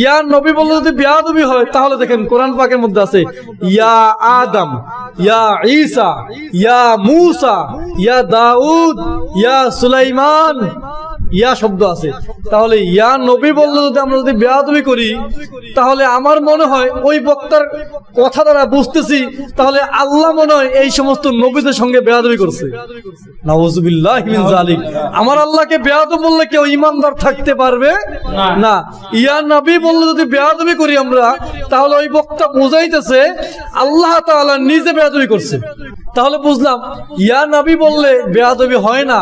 ইয়া নবী বললে যদি বেয়াদবি হয়, তাহলে দেখেন কোরআন পাকের মধ্যে আছে, ইয়া আদম, ইয়া ঈসা, ইয়া মুসা, ইয়া দাউদ, ইয়া সুলাইমান ইয়া শব্দ আছে। তাহলে ইয়া নবী বললে যদি আমরা যদি বেয়াদবি করি তাহলে আমার মনে হয় ওই বক্তার কথা দ্বারা বুঝতেছি তাহলে আল্লাহ মনে হয় এই সমস্ত নবীদের সঙ্গে বেয়াদবি করছে। জালিক আমার আল্লাহকে বেয়াদব বললে কেউ ইমানদার থাকতে পারবে? না। ইয়া নবী বললে যদি বেয়াদবি করি আমরা তাহলে ওই বক্তা বুঝাইতেছে আল্লাহ তাআলা নিজে বেয়াদবি করছে। তাহলে বুঝলাম, ইয়া নবী বললে বেয়াদবি হয় না।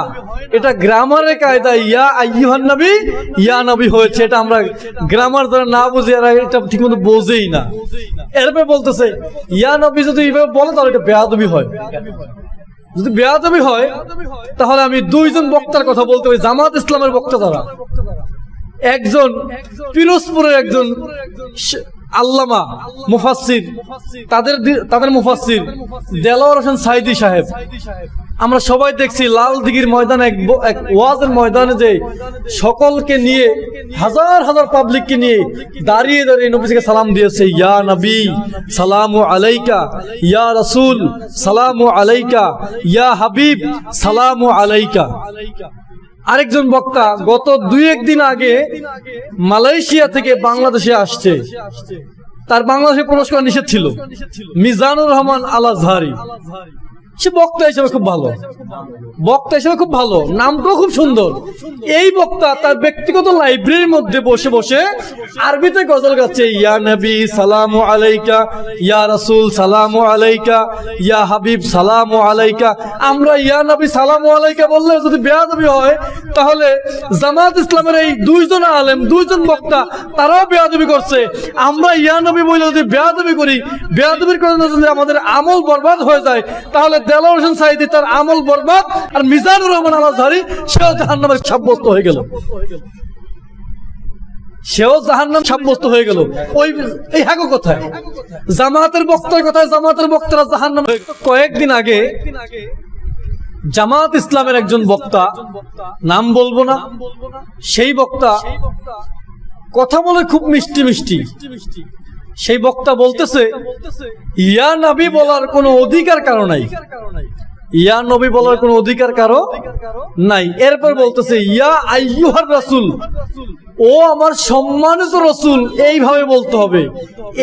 এটা গ্রামারের কায়দা, ইয়া আইয়ুহান নবী, ইয়া নবী হয়েছে। এটা আমরা গ্রামার দ্বারা না বুঝে এরা এটা ঠিকমতো বোঝেই না। এরপরে বলতেছে, ইয়া নবী যদি এইভাবে বলে, তাহলে এটা বেয়াদবি হয়। যদি বেয়াদবি হয়, তাহলে আমি দুইজন বক্তার কথা বলতে পারি, জামাত ইসলামের বক্তা তারা। একজন পিরোজপুরের একজন আল্লামা, মুফাসসির, তাদের তাদের মুফাসসির দেলোয়ার হোসেন সাইদি সাহেব। আমরা সবাই দেখছি লাল দিঘির ময়দানে এক এক ওয়াজের ময়দানে যে সকলকে নিয়ে, হাজার হাজার পাবলিককে নিয়ে দাঁড়িয়ে দাঁড়িয়ে নবীজিকে সালাম দিয়েছে, ইয়া নবী, সালামু আলাইকা, ইয়া রাসূল, সালামু আলাইকা, ইয়া হাবিব, সালামু আলাইকা। আরেকজন বক্তা গত দুই একদিন আগে মালয়েশিয়া থেকে বাংলাদেশে আসছে। তার বাংলাদেশে প্রবেশ করা নিষেধ ছিল। মিজানুর রহমান আল সে বক্তা হিসেবে খুব ভালো। বক্তা হিসেবে খুব ভালো। নামটাও খুব সুন্দর। এই বক্তা তার ব্যক্তিগত লাইব্রেরির মধ্যে বসে বসে আরবিতে গজল গাচ্ছে, ইয়া নবী, সালামু আলাইকা, ইয়া রাসূল, সালামু আলাইকা, ইয়া হাবিব, সালামু আলাইকা। আমরা ইয়া নবী, সালামু আলাইকা বললে যদি বেয়াদবি হয়, তাহলে জামাত ইসলামের এই দুইজন আলেম, দুইজন বক্তা, তারাও বেয়াদবি করছে। আমরা ইয়া নবী বলে যদি বেয়াদবি করি, বেয়াদবির কারণে যদি আমাদের আমল বরবাদ হয়ে যায়, তাহলে দেলাওয়ার হোসেন সাইদি তার আমল বরবাদ আর মিজানুর রহমান আল আজহারি, সেও জাহান্নামের সাব্যস্ত হয়ে গেল। সেও জাহান্নাম সাব্যস্ত হয়ে গেল। ওই এই হ্যাগো কোথায়। জামাতের বক্তার কথায় জামাতের বক্তারা জাহান্নাম। কয়েকদিন আগে জামাত ইসলামের একজন বক্তা, নাম বলব না, সেই বক্তা কথা বলে খুব মিষ্টি মিষ্টি। সেই বক্তা বলতেছে, ইয়া নবী বলার কোনো অধিকার কারও নাই। ইয়া নবী বলার কোনো অধিকার কারও নাই। এরপর বলতেছে, ইয়া আইয়ুহার রাসূল, ও আমার সম্মানিত রসুল। এইভাবে বলতে হবে।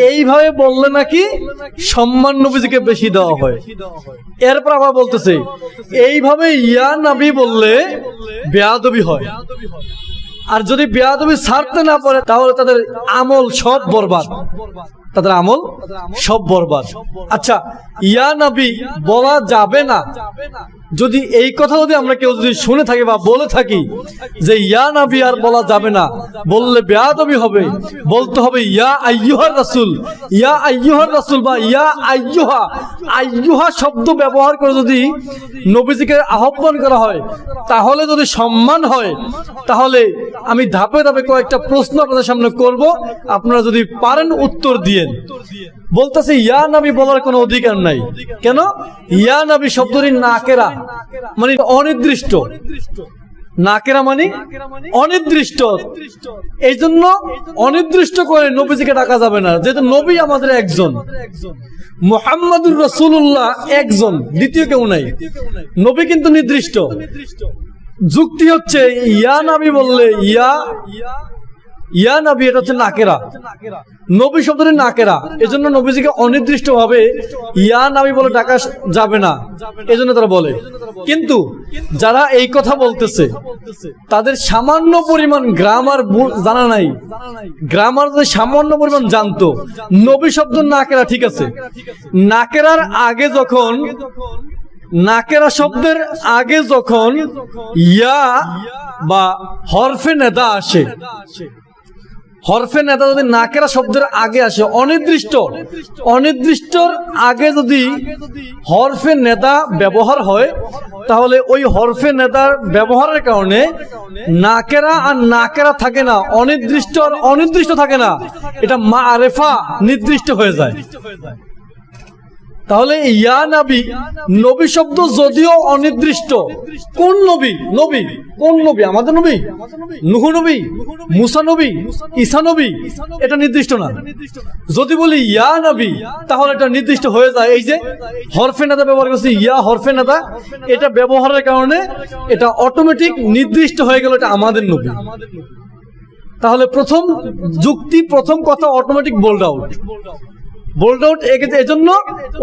এইভাবে বললে নাকি সম্মান নবীজিকে বেশি দেওয়া হয়। এরপর আবার বলতেছে, এইভাবে ইয়া নবী বললে বেয়াদবি হয়। আর যদি বেয়াদবি ছাড়তে না পারে তাহলে তাদের আমল সব বরবাদ। তাদের আমল সব বরবাদ। আচ্ছা ইয়া নবী বলা যাবে না। যদি এই কথা যদি আমরা কেউ যদি শুনে থাকি বা বলে থাকি যে ইয়া নবী আর বলা যাবে না, বললে বেয়াদবি হবে। বলতে হবে, ইয়া আইয়ুহার রাসুল, ইয়া আইয়ুহার রাসুল বা ইয়া আইয়ুহা। আইয়ুহা শব্দ ব্যবহার করে যদি নবীজিকে আহ্বান করা হয়, তাহলে যদি সম্মান হয়, তাহলে আমি ধাপে ধাপে কয়েকটা প্রশ্ন আপনাদের সামনে করব। আপনারা যদি পারেন উত্তর দিয়েন বলতেছে, ইয়া নবী বলার কোনো অধিকার নাই। কেন? ইয়া নবী শব্দটি নাকেরা মানে অনির্দিষ্ট। নাকেরা মানে অনির্দিষ্ট। এই জন্য অনির্দিষ্ট করে নবীজিকে ডাকা যাবে না, যেহেতু নবী আমাদের একজন। মোহাম্মদুর রসুল্লাহ একজন, দ্বিতীয় কেউ নাই। নবী কিন্তু নির্দিষ্ট। যুক্তি হচ্ছে, ইয়া নাবি বললে ইয়া ইয়া নবী এটা হচ্ছে নাকেরা। নবী শব্দটি নাকেরা। এজন্য নবীজিকে অনির্দিষ্ট ভাবে ইয়া নাবি বলে ডাকা যাবে না। এজন্য তারা বলে। কিন্তু যারা এই কথা বলতেছে তাদের সামান্য পরিমাণ গ্রামার জানা নাই। গ্রামার যদি সামান্য পরিমাণ জানতো নবী শব্দ নাকেরা ঠিক আছে। নাকেরার আগে যখন নাকেরা শব্দের আগে যখন ইয়া বা হরফে নেদা আসে হরফে নেতা যদি নাকেরা শব্দের আগে আসে, অনির্দিষ্ট। অনির্দিষ্টর আগে যদি হরফে নেতা ব্যবহার হয়, তাহলে ওই হরফে নেতার ব্যবহারের কারণে নাকেরা আর নাকেরা থাকে না, অনির্দিষ্ট আর অনির্দিষ্ট থাকে না। এটা মা আরেফা নির্দিষ্ট হয়ে যায়। তাহলে ইয়া নবী নবী শব্দ যদিও অনির্দিষ্ট। কোন নবী? নবী। কোন নবী? আমাদের নবী? নুহু নবী, মুসা নবী, ঈসা নবী। এটা নির্দিষ্ট না। যদি বলি ইয়া নবী, তাহলে এটা নির্দিষ্ট হয়ে যায় এই যে হরফে নাদা ব্যবহার করছি। ইয়া হরফে নাদা, এটা ব্যবহারের কারণে এটা অটোমেটিক নির্দিষ্ট হয়ে গেল এটা আমাদের নবী। তাহলে প্রথম যুক্তি, প্রথম কথা automatic bowled out bowled out এজন্য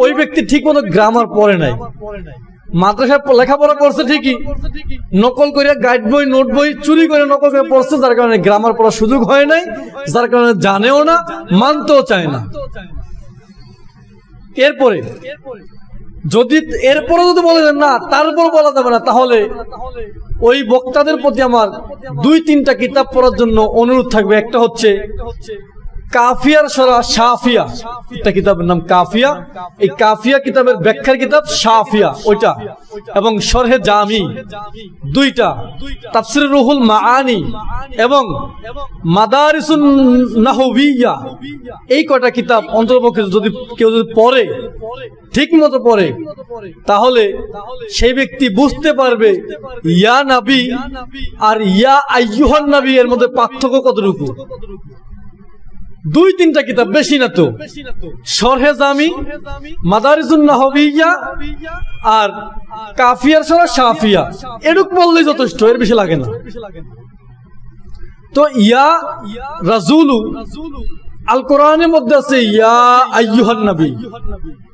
ওই ব্যক্তি ঠিক মতো গ্রামার পড়ে নাই। মাদ্রাসায় লেখাপড়া করছে ঠিকই, নকল করে গাইড বই নোট বই চুরি করে নকল করে পড়ছে, যার কারণে গ্রামার পড়ার সুযোগ হয় নাই, যার কারণে জানেও না, মানতেও চায় না। এরপরে, যদি এরপরে যদি বলে না তারপর বলা যাবে না, তাহলে ওই বক্তাদের প্রতি আমার দুই তিনটা কিতাব পড়ার জন্য অনুরোধ থাকবে, একটা হচ্ছে কাফিয়ার সরা সাফিয়া একটা কিতাবের নাম কাফিয়া। এই কাফিয়া কিতাবের ব্যাখ্যার কিতাব সাফিয়া ওইটা। এবং সরহে জামি, দুইটা। তাফসির রুহুল মাআনি এবং মাদারিসুন নাহবিয়া এই কয়টা কিতাব অন্তর্পক্ষে যদি কেউ যদি পড়ে ঠিক মতো পড়ে, তাহলে সেই ব্যক্তি বুঝতে পারবে, ইয়া নাবি আর ইয়া আইয়ুহান নাবি এর মধ্যে পার্থক্য কতটুকু? দুই তিনটা কিতাব বেশি না তো? সরহে জামি, মাদারিজুন আর কাফিয়ার সরা সাফিয়া এটুক বললেই যথেষ্ট, এর বেশি লাগে না। তো ইয়া রাজুলু, আল কোরআনের মধ্যে আছে, ইয়া আইয়ুহান নবী।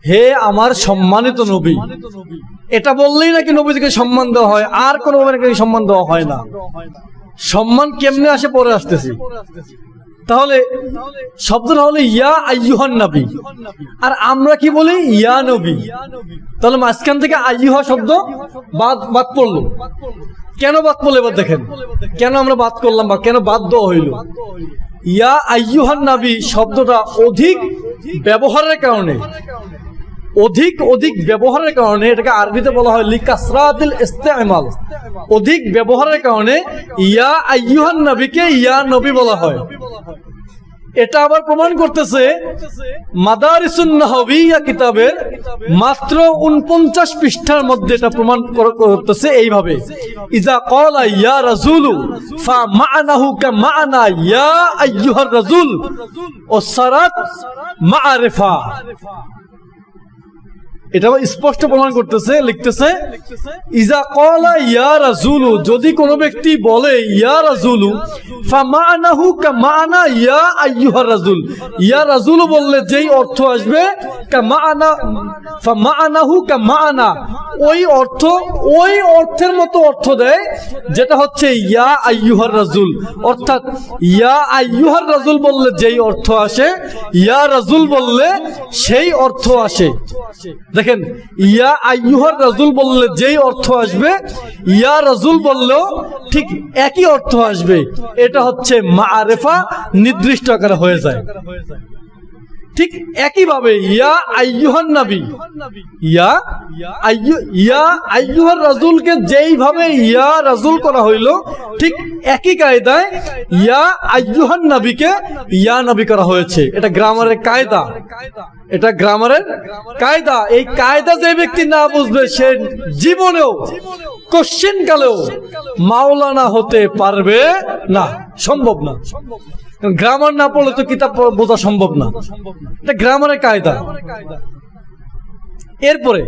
হে আমার সম্মানিত নবী। এটা বললেই নাকি নবীজিকে সম্মান দেওয়া হয়, আর কোনো নাকি সম্মান দেওয়া হয় না। সম্মান কেমনে আসে পরে আসতেছি। তাহলে শব্দটা হলো ইয়া আইয়ুহান নবী। আর আমরা কি বলি? ইয়া নবী। তাহলে মাঝখান থেকে আইয়ুহা শব্দ বাদ বাদ পড়ল। কেন বাদ পড়ল এবার দেখেন। কেন আমরা বাদ করলাম বা কেন বাদ দেওয়া হইল? ইয়া আইয়ুহান নাবি শব্দটা অধিক ব্যবহারের কারণে। অধিক অধিক ব্যবহারের কারণে এটাকে আরবিতে বলা হয় লিকাসরাতিল ইস্তেমাল। অধিক ব্যবহারের কারণে ইয়া আইয়ুহান নবীকে ইয়া নবী বলা হয়। এটা আবার প্রমাণ করতেছে মাদারিসুন নাহবিয়া কিতাবের মাত্র উনপঞ্চাশ পৃষ্ঠার মধ্যে এটা প্রমাণ করতেছে এইভাবে। ইজা কলা ইয়া রাজুলু ফা মা'নাহু কা মা'না ইয়া আইয়ুহার রাজুল ও সারাত মা'রিফা। এটা স্পষ্ট প্রমাণ করতেছে, লিখতেছে, ইজা কলা ইয়া রাজুলু যদি কোনো ব্যক্তি বলে, ইয়া রাজুলু ফামানাহু কামানা ইয়া আইয়ুহার রাজুল ইয়া রাজুলু বললে যেই অর্থ আসবে, কামানা ফামানাহু কামানা ওই অর্থ, ওই অর্থের মতো অর্থ দেয়, যেটা হচ্ছে, ইয়া আইয়ুহার রাজুল অর্থাৎ, ইয়া আইয়ুহার রাজুল বললে যেই অর্থ আসে, ইয়া রাজুল বললে সেই অর্থ আসে। দেখেন, ইয়া আইহর রাজুল বললে যেই অর্থ আসবে, ইয়া রাজুল বললেও ঠিক একই অর্থ আসবে। এটা হচ্ছে মা আরেফা নির্দিষ্ট আকারে হয়ে যায়। ঠিক একইভাবে ইয়া আইয়ুহান নবী। ইয়া ইয়া আইয়ুহার রাজুলকে যেইভাবে ইয়া রাজুল করা হইল, ঠিক একই কায়দায় ইয়া আইয়ুহান নবীকে ইয়া নবী করা হয়েছে। এটা গ্রামারের কায়দা। এটা গ্রামারের কায়দা। এই কায়দা যে ব্যক্তি না বুঝবে, সে জীবনেও কোশ্চেন কালেও মাওলানা হতে পারবে না। সম্ভব না। গ্রামার না পড়লে তো কিতাব বোঝা সম্ভব না। এটা গ্রামারের কায়দা। এরপরে,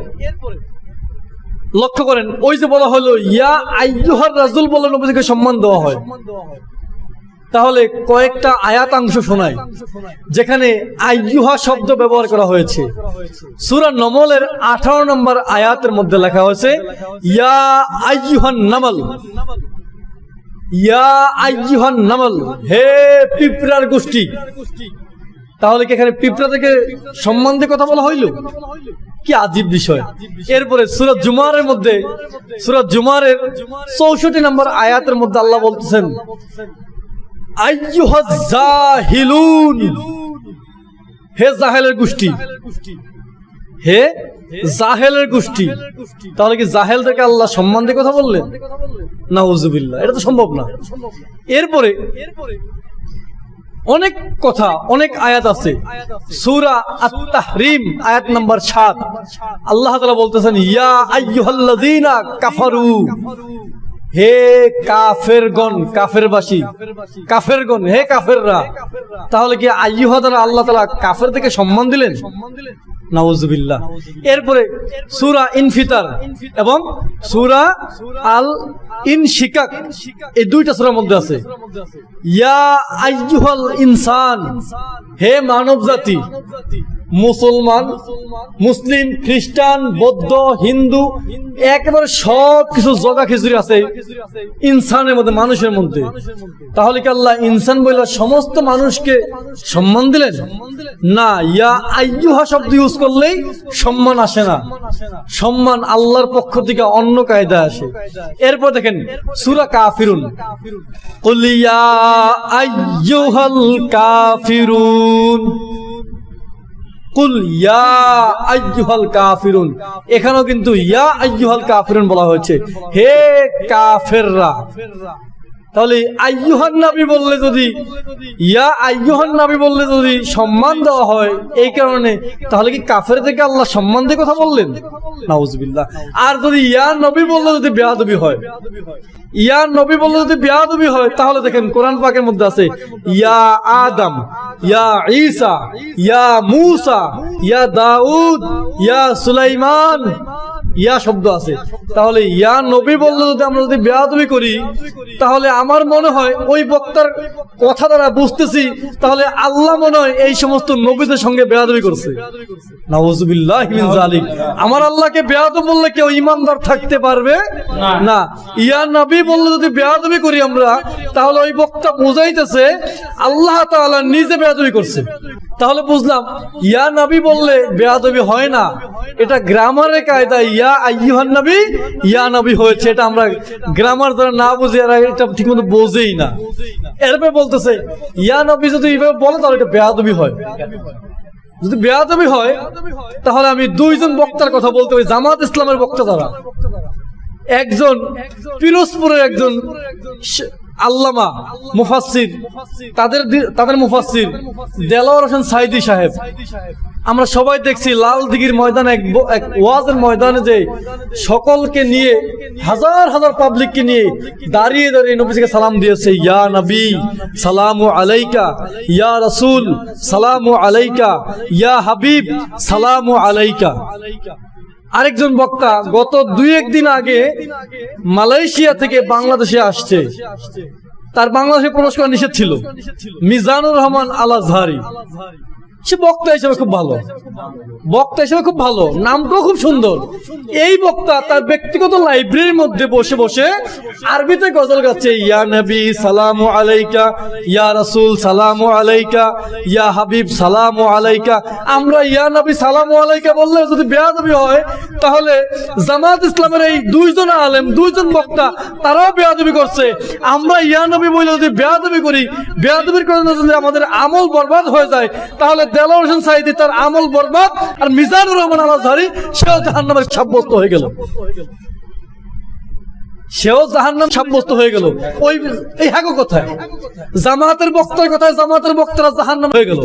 লক্ষ্য করেন, ওই যে বলা হলো, ইয়া আইয়ুহার রাজুল বলে নবীকে সম্মান দেওয়া হয়। তাহলে কয়েকটা আয়াতাংশ শোনায় যেখানে আইয়ুহা শব্দ ব্যবহার করা হয়েছে। সুরা নমলের আঠারো নম্বর আয়াতের মধ্যে লেখা হয়েছে, ইয়া আইয়ুহান নামল। ইয়া আইয়ুহান নামল, হে পিঁপড়ার গোষ্ঠী। তাহলে কি এখানে পিঁপড়া থেকে সম্মান কথা বলা হইল? কি আজীব বিষয়। এরপরে সুরত জুমারের মধ্যে সুরত জুমারের চৌষট্টি নম্বর আয়াতের মধ্যে আল্লাহ বলতেছেন হে জাহেলের গোষ্ঠী। হে জাহেলের গোষ্ঠী। তাহলে কি জাহেলদেরকে আল্লাহ সম্মান দিয়ে কথা বললেন? না উজুবিল্লা এটা তো সম্ভব না। এরপরে অনেক কথা, অনেক আয়াত আছে। সুরা আত্তাহরিম, আয়াত নাম্বার সাত। আল্লাহ তালা বলতেছেন, ইয়া আইয়ুহাল্লাযীনা কাফারু। হে কাফেরগণ, কাফেরবাসী, কাফেরগণ, হে কাফেররা, তাহলে কি আইয়ুহা দ্বারা আল্লাহ তালা কাফের থেকে সম্মান দিলেন? এরপরে সুরা ইনফিতার এবং সুরা আল ইনশিকাক এই দুইটা সূরার মধ্যে আছে। ইয়া আইয়ুহাল ইনসান, হে মানব জাতি মুসলমান, মুসলিম, খ্রিস্টান, বৌদ্ধ, হিন্দু, একেবারে সব কিছু জগা খিচুড়ি আছে ইনসানের মধ্যে, মানুষের মধ্যে। তাহলে কি আল্লাহ ইনসান বললে সমস্ত মানুষকে সম্মান দিলেন? না, ইয়া আইয়ুহা শব্দ ইউজ করলেই সম্মান আসে না। সম্মান আল্লাহর পক্ষ থেকে অন্য কায়দা আসে। এরপর দেখেন, সুরা কাফিরুন। কলিয়া আইয়ুহাল কাফিরুন। কুল ইয়া কাফিরুন। এখানেও কিন্তু ইয়া আইয়ুহাল কাফিরুন বলা হয়েছে। হে কাফেররা তাহলে আইয়ুহান নাবি বললে যদি, ইয়া আইয়ুহান নাবি বললে যদি সম্মান দেওয়া হয় এই কারণে, তাহলে কি কাফের থেকে আল্লাহ সম্মান দিয়ে কথা বললেন? নাউজুবিল্লাহ। আর যদি ইয়া নবী বললে যদি বেয়াদবি হয়, ইয়া নবী বললে যদি বেয়াদবি হয়, তাহলে দেখেন কোরআন পাকের মধ্যে আছে, ইয়া আদম, ইয়া ঈসা, ইয়া মূসা, ইয়া দাউদ, ইয়া সুলাইমান ইয়া শব্দ আছে। তাহলে ইয়া নবী বললে যদি আমরা যদি বেয়াদবি করি তাহলে আমার মনে হয় ওই বক্তার কথা দ্বারা বুঝতেছি তাহলে আল্লাহ মনে হয় এই সমস্ত নবীদের সঙ্গে বেয়াদবি করছে। জালিক আমার আল্লাহকে বেয়াদব বললে কেউ ইমানদার থাকতে পারবে? না। ইয়া নবী বললে যদি বেয়াদবি করি আমরা তাহলে ওই বক্তা বুঝাইতেছে আল্লাহ তাআলা নিজে বেয়াদবি করছে। তাহলে বুঝলাম ইয়া নবী বললে বেয়াদবি হয় না। এটা গ্রামারের কায়দা ইয়া হয়েছে। এটা আমরা না এটা ঠিকমতো বোঝেই না। এরপরে বলতেছে যদি তাহলে বেয়াদবি হয়। যদি বেয়াদবি হয়, তাহলে আমি দুইজন বক্তার কথা বলতে পারি, জামাত ইসলামের বক্তা দ্বারা একজন পিরোজপুরের একজন আল্লামা, মুফাসসির। তাদের তাদের মুফাসসির দেলাওয়ার হোসেন সাইদি সাহেব। আমরা সবাই দেখছি লাল দিঘির ময়দানে এক ওয়াজের ময়দানে যে সকলকে নিয়ে, হাজার হাজার পাবলিককে নিয়ে দাঁড়িয়ে দাঁড়িয়ে নবীজিকে সালাম দিয়েছে, ইয়া নবী, সালামু আলাইকা, ইয়া রাসূল, সালামু আলাইকা, ইয়া হাবিব, সালামু আলাইকা। আরেকজন বক্তা গত দুই একদিন আগে মালয়েশিয়া থেকে বাংলাদেশে আসছে। তার বাংলাদেশে প্রবেশ করা নিষেধ ছিল। মিজানুর রহমান আল আজহারি সে বক্তা হিসেবে খুব ভালো। বক্তা হিসেবে খুব ভালো। নামটাও খুব সুন্দর। এই বক্তা তার ব্যক্তিগত লাইব্রেরির মধ্যে বসে বসে আরবিতে গজল গাচ্ছে, ইয়া নবী, সালামু আলাইকা, ইয়া রাসূল, সালামু আলাইকা, ইয়া হাবিব, সালামু আলাইকা। আমরা ইয়া নবী, সালামু আলাইকা বললে যদি বেয়াদবি হয়, তাহলে জামাত ইসলামের এই দুইজন আলেম, দুইজন বক্তা, তারাও বেয়াদবি করছে। আমরা ইয়া নবী বলে যদি বেয়াদবি করি, বেয়াদবির কারণে যদি আমাদের আমল বরবাদ হয়ে যায়, তাহলে দেলাওয়ার হোসেন সাইদি তার আমল বরবাদ আর মিজানুর রহমান আল আজহারি সেও জাহান্নামের সাব্যস্ত হয়ে গেল। সেও জাহান্নাম সাব্যস্ত হয়ে গেল। ওই এই হ্যাগো কোথায়। জামাতের বক্তার কথায় জামাতের বক্তারা জাহান্নাম হয়ে গেল।